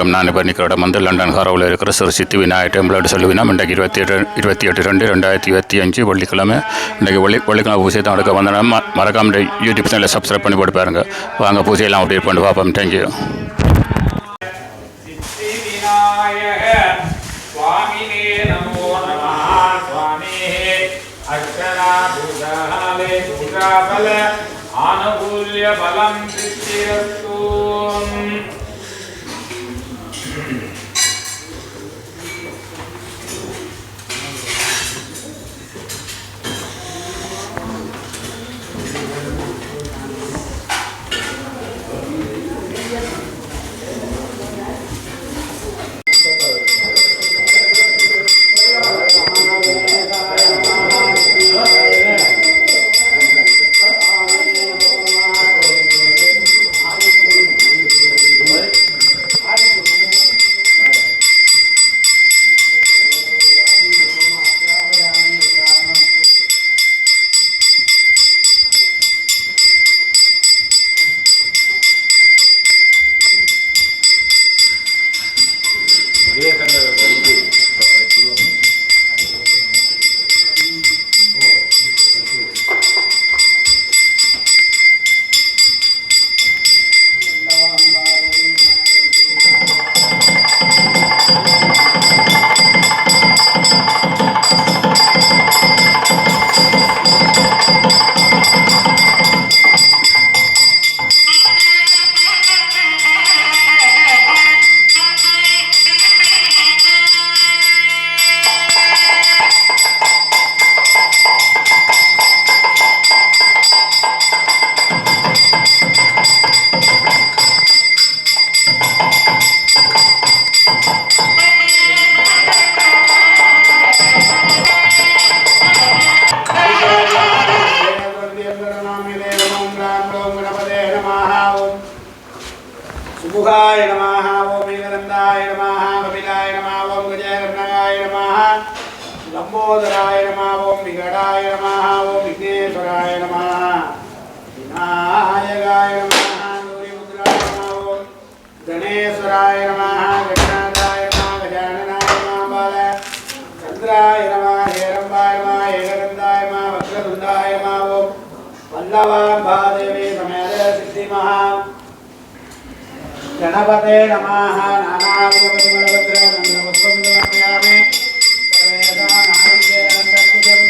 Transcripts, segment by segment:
வணக்கம். நான் இப்போ நிற்கிறடம் வந்து லண்டன் ஹாரோவில் இருக்கிற சிறு சித்தி விநாயகர் டெம்பிளோட சொல்லுவினா இன்றைக்கு இருபத்தி எட்டு இருபத்தி எட்டு ரெண்டு ரெண்டாயிரத்தி இருபத்தி அஞ்சு வெள்ளிக்கிழமை. இன்றைக்கு வெள்ளி வெள்ளிக்கிழமை பூஜை தான் எடுக்க வந்தேன். மறக்காம யூடியூப் சேனலில் சப்ஸ்கிரைப் பண்ணி போட்டு பாருங்கள் வாங்க பூஜையெல்லாம் அப்படி பண்ணி பார்ப்போம். தேங்க்யூ ஆனுகூல்ய பலம் சித்திரத்தூம் महादेवी समेत सिद्धिमः गणपते नमः नानाविधपरिमलभद्रे नन्दपुष्पं समर्पयामि सर्वेदा नारिकेलान्तर्पुजं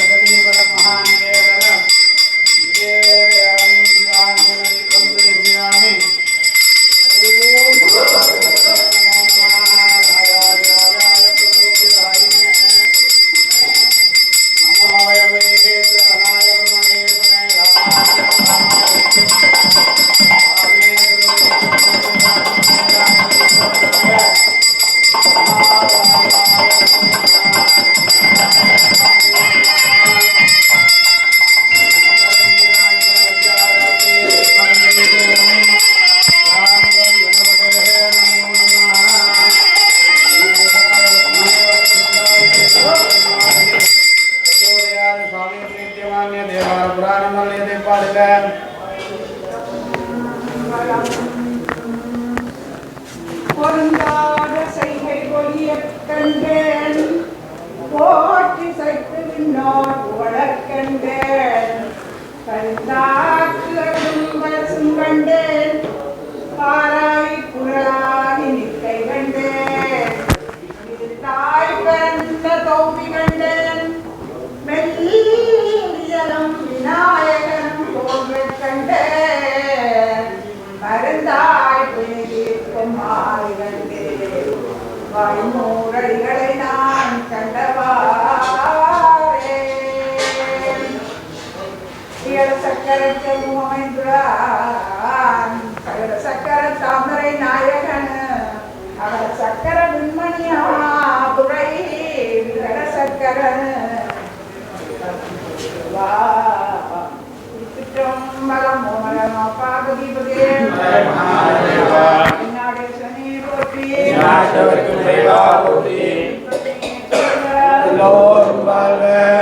Lord, my man.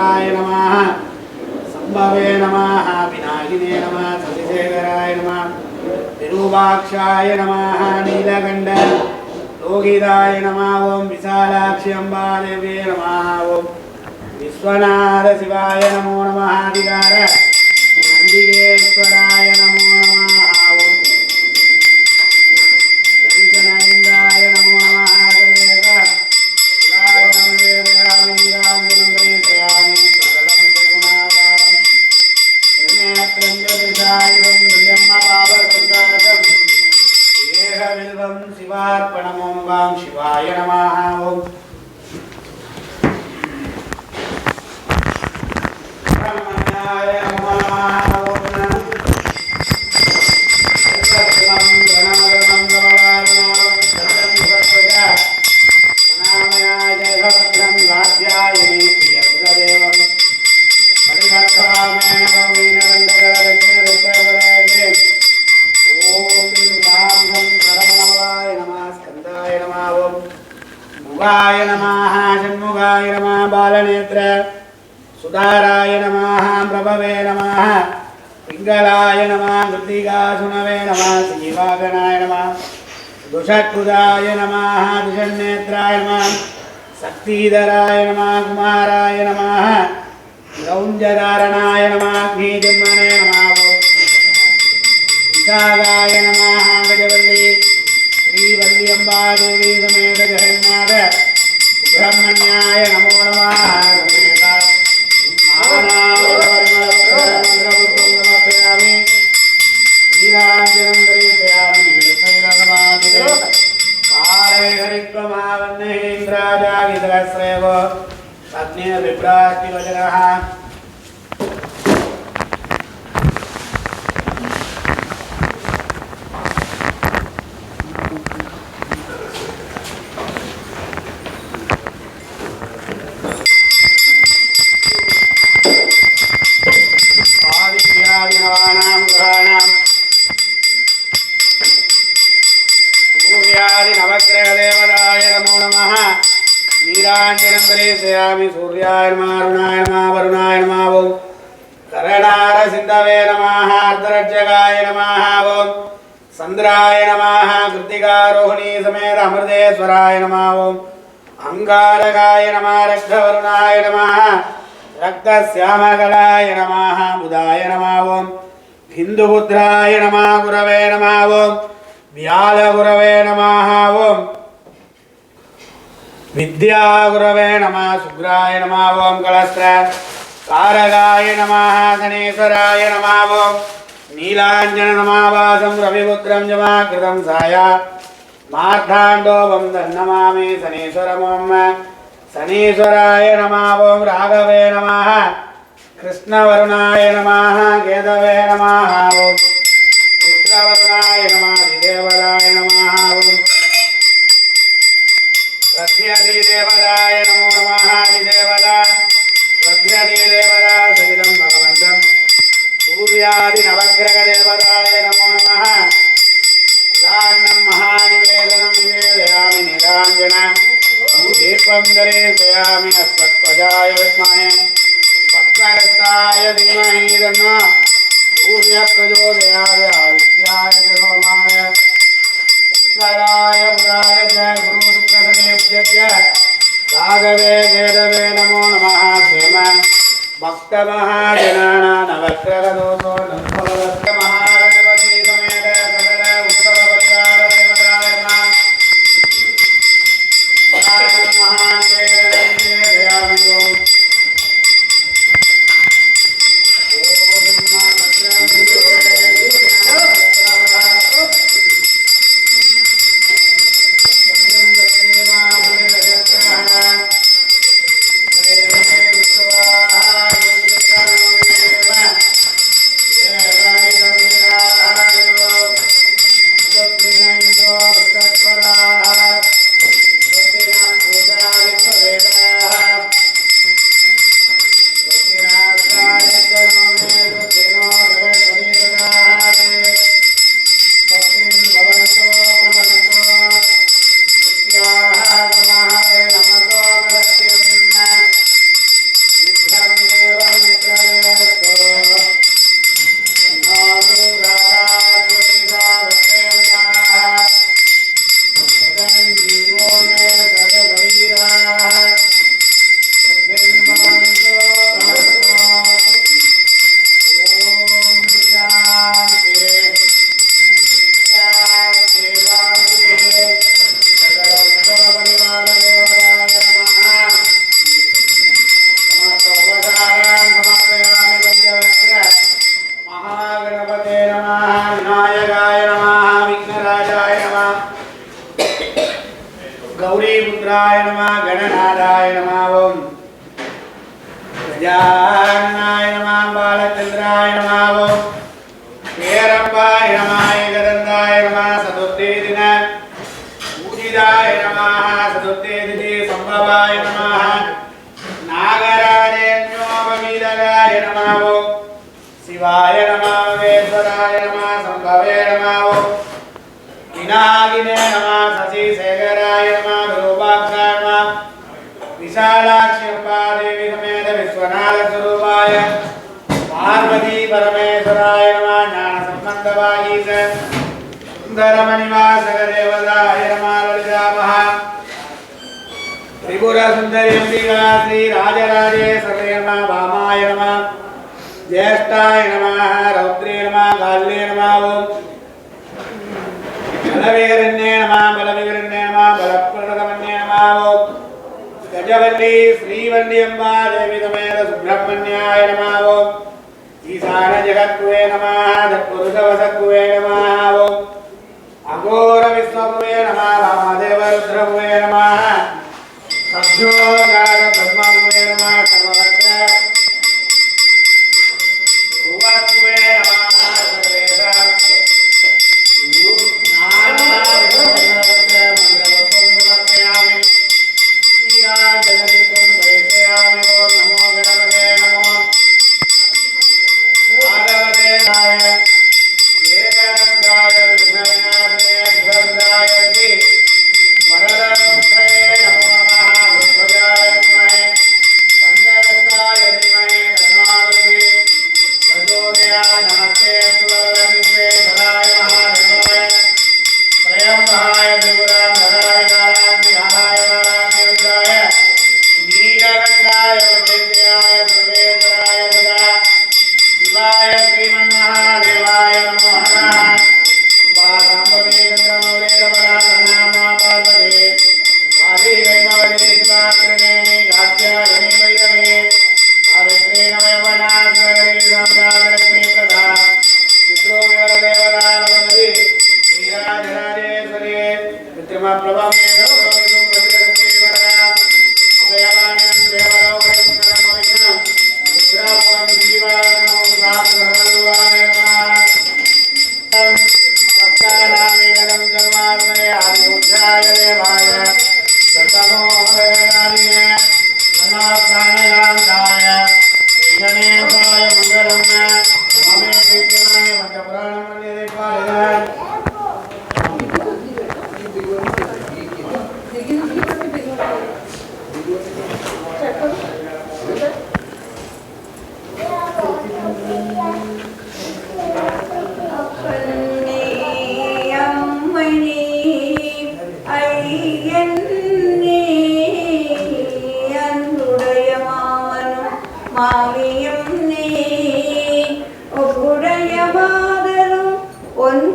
శశిశేఖరాయ నమ. సంభవే నమ. వినాయనే నమ. శశిశేఖరాయ నమ. నిరూపాక్షాయ నమ. నీలకంఠ. లోకితాయ నమ. ఓం విశాలాక్షి అంబాదేవే నమ. ఓం విశ్వనాథ శివాయ నమో నమ. నందికేశ్వరాయ నమో child. Yeah, you need. ముఖాయ నమః షణ్ముఖాయ నమః బాలనేత్ర సుధారాయ నమః ప్రభవే నమః పింగళాయ నమః మృతికాసునవే నమః శ్రీవాగణాయ నమః దుషకృదాయ నమః దుషన్నేత్రాయ నమః శక్తిధరాయ నమః కుమారాయ నమః గౌంజధారణాయ నమః అగ్నిజన్మనే నమః విశాగాయ నమః గజవల్లి ஸ்ரீவல்லியம்பாதேவி சமேத ஜெகநாத சுப்பிரமணியாய நமோ நமாயாமி ஸ்ரீராஜனந்தரிசயாமி நிகழ்சைரமாதிரே காலை ஹரித்வமாவன்னேந்திராஜாகிதரஸ்ரேவோ அக்னேர் விப்ராஸ்தி வஜனஹ काले हरित्वमावन्नेन्द्राजागितश्रेव अग्निर्विभ्रास्ति वजनः आदित्यादिनवानां ग्रहाणां सूर्यादिनवग्रहदेवताय नमो नमः नीराञ्जनं दर्शयामि सूर्याय नमः अरुणाय नमः वरुणाय नमः ॐ करणारसिन्धवे नमः अर्धरक्षकाय नमः ॐ चन्द्राय नमः कृत्तिकारोहिणी समेत अमृतेश्वराय नमः ॐ अङ्गारकाय नमः रक्षवरुणाय नमः రక్తశ్యామగళాయ నమాహ ముదాయ నమావం హిందుపుత్రాయ నమా గురవే నమావం వ్యాల గురవే నమావం విద్యా గురవే నమా శుగ్రాయ నమావం కళస్ర కారగాయ నమః గణేశ్వరాయ నమావం నీలాంజన నమావాసం రవిపుత్రం జమాకృతం సాయ మార్తాండోపం దన్నమామే శనేశ్వరమమ్మ శనీశ్వరాయ నమా ఓం రాఘవే నమ కృష్ణవరుణాయ నమ కేదవే నమ ఓం నమ దేవదాయ నమ ఓం నమో నమ దేవద రథ్యది శరీరం భగవంతం. సూర్యాది నవగ్రహదేవరాయ నమో నమ. ఉదాహరణం మహానివేదనం నివేదయామి నిరాంజన दीपं दर्शयामि अस्मत्वजाय विद्महे पद्मरसाय धीमहि तन्नः सूर्यः प्रचोदयात् आदित्याय च सोमाय उदाय च गुरुशुक्रसनेभ्य च। राघवे केदवे नमो नमः श्रीम भक्तमहाजनानानवक्रदोषो नमः। శివాయ నమా వేశ్వరాయ నమా సంభవే నమా వినాగినే నమా శశిశేఖరాయ నమా రూపాక్షాయ నమా విశాలాక్షి ఉపాదేవి సమేత విశ్వనాథ స్వరూపాయ పార్వతీ పరమేశ్వరాయ నమా జ్ఞాన సంబంధవాయీశ సుందరమణివాసక దేవతాయ నమా లలితామహ త్రిపుర సుందరి శ్రీ రాజరాజే సర్వేమ వామాయ నమ జ్యేష్ఠాయ నమ రౌద్రే నమ కాళ్యే నమ ఓం బలవిగరణ్యే నమ బలవిగరణ్యే నమ బలప్రదమన్యే నమ ఓం గజవల్లి శ్రీవల్లి అంబ దేవితమైన సుబ్రహ్మణ్యాయ నమ ఓం ఈశాన జగత్వే నమ పురుషవసత్వే నమ ఓం అఘోర విశ్వ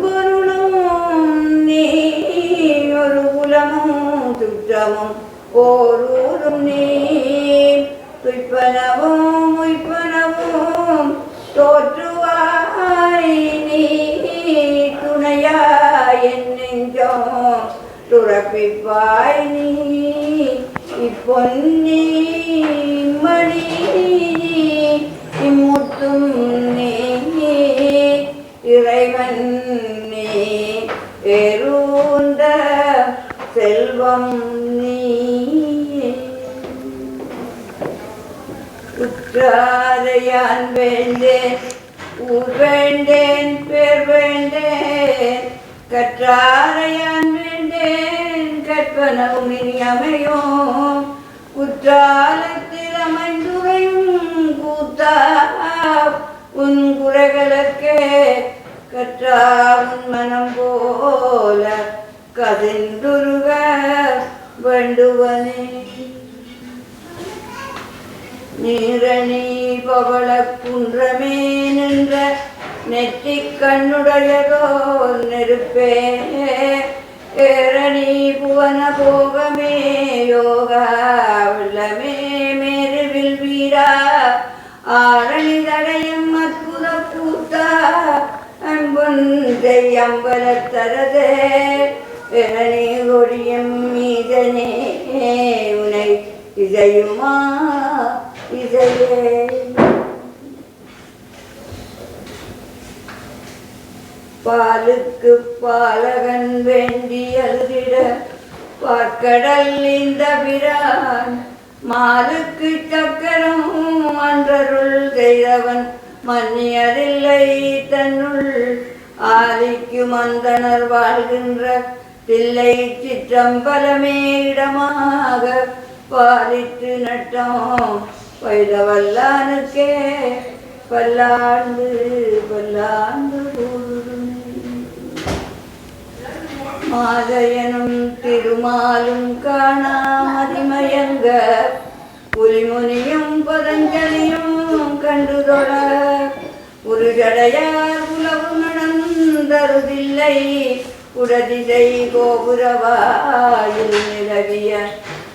பொருளும் நீ ஒரு குலமும் துற்றமும் ஓரூரும் நீ. துய்ப்பனவும் உய்ப்பனவும் தோற்றுவாய் நீ. துணையாய் என் நெஞ்சம் துறப்பிப்பாய் நீ. இப்பொன்னி மணி செல்வம் நீ உற்றாரையான் வேண்டேன் ஊர் வேண்டேன் பேர் வேண்டேன். கற்றாரையான் வேண்டேன் கற்பனவும் இனி அமையும். குற்றாலத்தில் அமைந்துரையும் கூத்தா உன் குறைகளுக்கே கற்றா உன் மனம் போல கதிந்துருக வேண்டுவனே நீரணி பவள குன்றமே நின்ற நெற்றி கண்ணுடையதோ நெருப்பே ஏரணி புவன போகமே யோகா உள்ளமே மேருவில் வீரா ஆரணி தடையும் அற்புத கூத்தா அன்புன் அம்பலத்தரதே இரணி கொடியும் இதனே உனை இசையுமா இதையே பாலுக்கு பாலகன் வேண்டி அழுதிட பார்க்கடல் இந்த பிரான். மாலுக்கு சக்கரம் அன்றருள் செய்தவன் மன்னியதில்லை தன்னுள். ஆதிக்கு மந்தனர் வாழ்கின்ற தில்லை சிற்றம்பலமே இடமாக பாலித்து நட்டோம். வைரவல்லானுக்கே பல்லாண்டு பல்லாண்டு மாதையனும் திருமாலும் காணாமதிமயங்க புலிமுனியும் பதஞ்சலியும் கண்டுதொட ஒரு ஜடையார் உலவு நடந்தருதில்லை. உடதிசை கோபுரவாயில் நிலவிய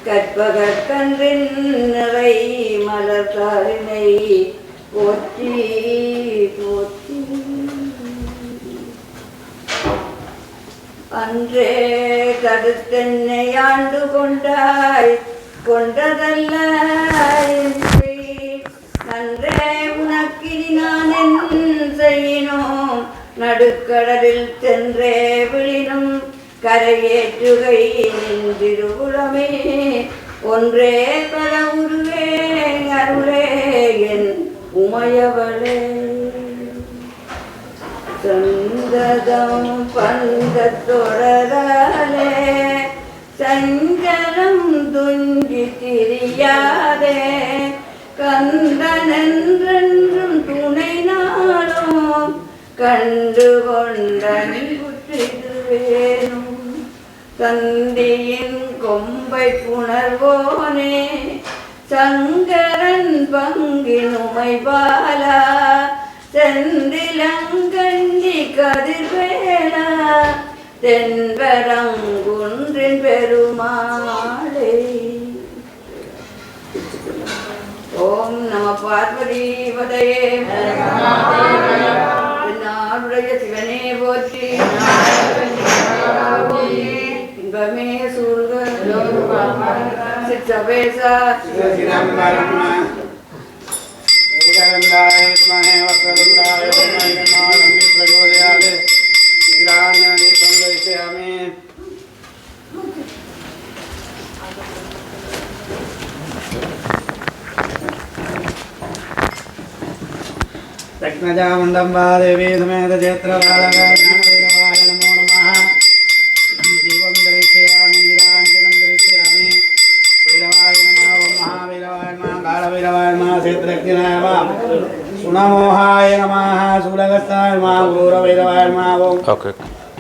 கற்பகற்கன்றின் நிறை மலர்காரினை போற்றி போற்றி அன்றே தடுத்தென்னை ஆண்டு கொண்டாய் கொண்டதல்ல இன்றி. நன்றே உனக்கினி நான் என் செய்யினோம் நடுக்கடலில் சென்றே விழினும் கரையேற்றுகை நின்றிருகுலமே. ஒன்றே பல உருவே அருளே என் உமையவளே. சந்ததம் பந்த தொடராலே சஞ்சலம் துஞ்சி திரியாதே. கந்தனன்றன் நாளும் கண்டு கொண்டன் புற்றிடுவேனும் சந்தியின் கொம்பை புணர்வோனே சங்கரன் பங்கினுமை பாலா செந்திலங்கண்டி கதிர்வேலா தென்பரங்குன்றின் பெருமாளே. ஓம் நம பார்வதி பதையே சிற்றபேசா சிதம்பரம் ஏகதந்தாய வித்மஹே வக்ரதுண்டாய தீமஹி தன்னோ பிரச்சோதயாத் ஈராஞானி சந்தரிஷ்யாமி रत्नजामण्डम्बा देवी क्षेत्रज्ञनाय नमः सुनमोहाय नमः सुलगस्ताय नमः गौरवैरवाय नमः ओके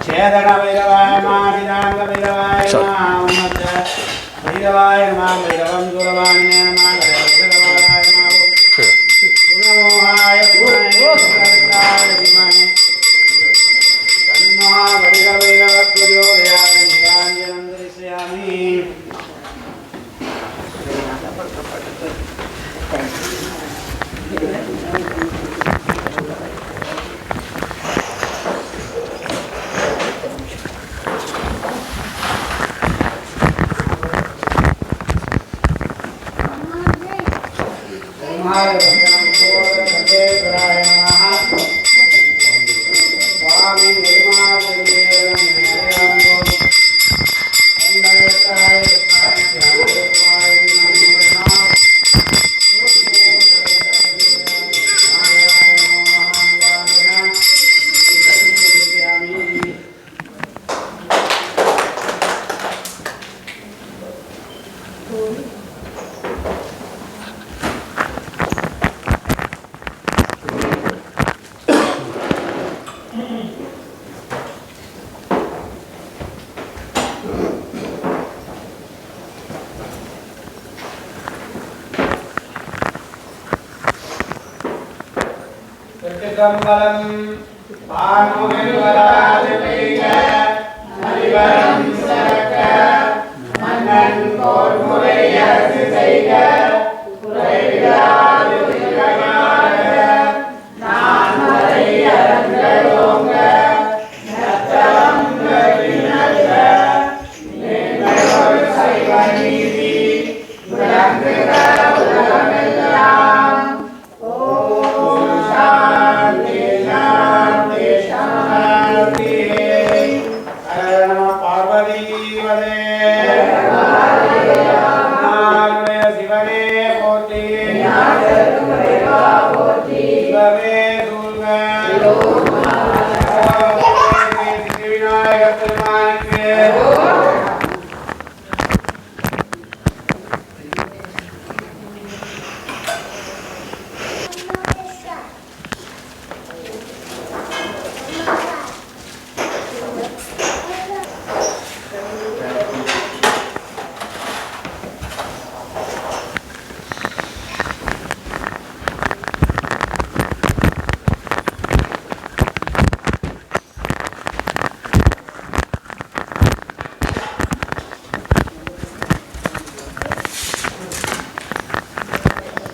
छेदकवैरवाय नमः दिनाङ्गवैरवाय नमः वैरवाय नमः वैरवं वैरवाय नमः सुनमोहाय सुलगस्ताय नमः तन्नः वैरवैरवत्वयोधयाय స్వామి कृतं बलम् भानुमन्वराजपीठ हरिवरं सरक मन्नन् कोर्मुरैयसि सैक पुरैविदा Obrigada.